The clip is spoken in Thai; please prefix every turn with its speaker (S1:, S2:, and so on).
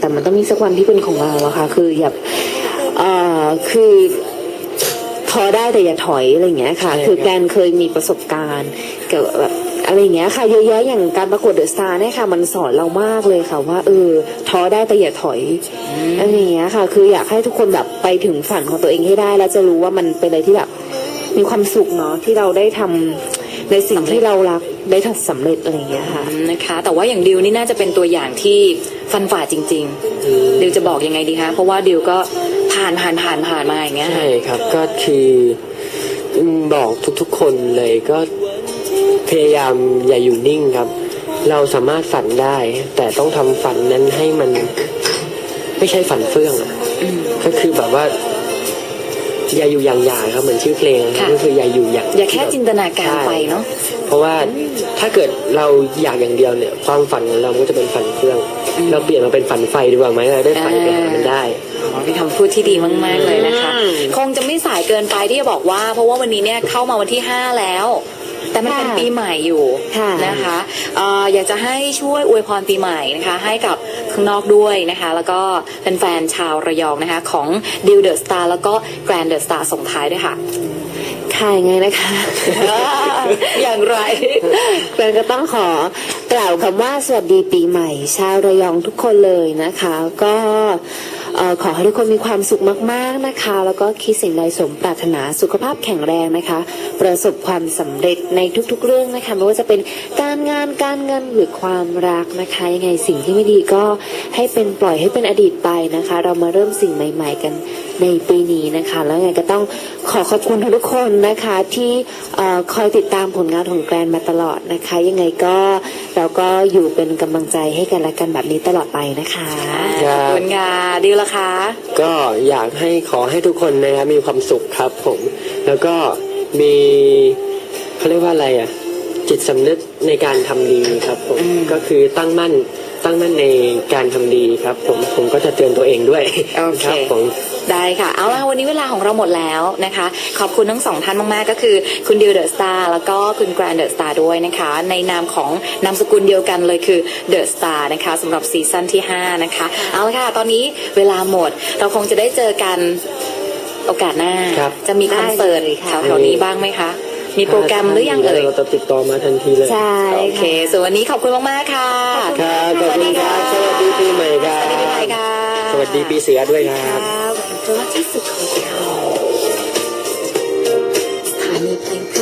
S1: แต่มันต้องมีสักวันที่เป็นของเราอะค่ะ คืออย่าเอ่อคือท้อได้แต่อย่าถอยอะไรอย่างเงี้ยค่ะ
S2: ใช่ครับ
S1: คือแกรนเคยมีประสบการณ์เกี่ยวกับแบบอะไรอย่างเงี้ยค่ะเยอะแยะอย่างการประกวดเดอะสตาร์เนี่ยค่ะ มันสอนเรามากเลยค่ะ ว่าเออท้อได้แต่อย่าถอยอะไรอย่างเงี้ยค่ะ คืออยากให้ทุกคนแบบไปถึงฝันของตัวเองให้ได้ แล้วจะรู้ว่ามันเป็นอะไรที่แบบมีความสุขเนาะที่เราได้ทำ ในสิ่งที่เรารักได้ทำสำเร็จอะไรอย่างเงี้ยค่ะ
S3: นะคะ แต่ว่าอย่างดิวนี่น่าจะเป็นตัวอย่างที่ฟันฝ่าจริง ๆ ดิวจะบอกยังไงดีคะ เพราะว่าดิวก็ผ่านผ่านผ่านผ่านมาอย่างเงี้ย
S2: ใช่ครับก็คืออืมบอกทุกๆ คนเลยก็พยายามอย่าอยู่นิ่งครับ เราสามารถฝันได้ แต่ต้องทำฝันนั้นให้มัน ไม่ใช่ฝันเฟื่องอะก็คือแบบว่าอ ย่าอยู่อย่างอย่างครับเหมือนชื่อเพลงนะครับ
S3: ค่ะ
S2: ก็คืออย่าอยู่อย่าง
S3: อย่าแค่จินตนาการไปเนาะ
S2: เพราะว่าถ้าเกิดเราอยากอย่างเดียวเนี่ย ความฝันของเราก็จะเป็นฝันเฟื่องเราเปลี่ยนมาเป็นฝันไฟดีกว่าไหมเราได้ฝันไปหามันได้
S3: อ๋อเป็นคำพูดที่ดีมาก ๆ เลยนะคะคงจะไม่สายเกินไปที่จะบอกว่า เพราะว่าวันนี้เนี่ยเข้ามาวันที่ 5 แล้ว แต่มันเป็น
S1: ค่ะ
S3: ปีใหม่อยู่
S1: ค่ะ
S3: นะคะเอ่ออยากจะให้ช่วยอวยพรปีใหม่นะคะ ให้กับข้างนอกด้วยนะคะ แล้วก็แฟนๆชาวระยองนะคะ ของดิวเดอะสตาร์แล้วก็แกรนเดอะสตาร์ส่งท้ายด้วยค่ะ
S1: ค่ะยังไงนะคะ
S3: อย่างไร
S1: แฟนก็ต้องขอกล่าวคำว่าสวัสดีปีใหม่ ชาวระยองทุกคนเลยนะคะ ก็เอ่อ ขอให้ทุกคนมีความสุขมากๆนะคะ แล้วก็คิดสิ่งใดสมปรารถนาสุขภาพแข็งแรงนะคะ ประสบความสำเร็จในทุกๆ เรื่องนะคะไม่ว่าจะเป็นการงานการเงินหรือความรักนะคะยังไงสิ่งที่ไม่ดีก็ให้เป็นปล่อยให้เป็นอดีตไปนะคะ เรามาเริ่มสิ่งใหม่ ๆ กัน ในปีนี้นะคะ แล้วยังไงก็ต้องขอขอบคุณทุกคนนะคะที่เอ่อคอยติดตามผลงานของแกรนมาตลอดนะคะ ยังไงก็เราก็อยู่เป็นกำลังใจให้กันและกันแบบนี้ตลอดไปนะคะ
S2: ค
S3: ข
S2: รั
S3: อบบคุณค่ะดิวละคะ
S2: ก็อยากให้ขอให้ทุกคนนะครับมีความสุขครับผม แล้วก็มีเขาเรียกว่าอะไรอะจิตสำนึกในการทำดีครับผมก็คือตั้งมั่น ตั้งมั่นในการทำดีครับ ผมผมก็จะเตือนตัวเองด้วย
S3: โอเค
S2: ครับผม
S3: ได้ค่ะ เอาล่ะวันนี้เวลาของเราหมดแล้วนะคะ ขอบคุณทั้งสองท่านมากๆ ก็คือคุณดิวเดอะสตาร์แล้วก็คุณแกรนเดอะสตาร์ด้วยนะคะ ในนามของนามสกุลเดียวกันเลยคือเดอะสตาร์นะคะสำหรับซีซั่นที่ 5 นะคะ เอาละค่ะ ตอนนี้เวลาหมด เราคงจะได้เจอกันโอกาสหน้า
S2: ครับ
S3: จะมีคอนเสิร์ต
S1: ได้เลยค่ะ
S3: แถวๆนี้บ้างไหมคะ มีโปรแกรมหรือยังเอ่ย
S2: เราจะติดต่อมาทันทีเลย
S1: ใช่
S3: โอเคส่วนวันนี้ขอบคุณมากๆค่ะ
S2: ครับขอบคุณครับสวัสดีปีใหม่ครั
S3: สวัสดีปีใหม่
S2: บ
S3: ค่ะ
S2: สวัสดีปีเสือด้วยครับ
S1: ครับเพราะว่าที่สุดของเรา
S4: สถานีเพลงเพราะที่ทุกคนเลือกฟัง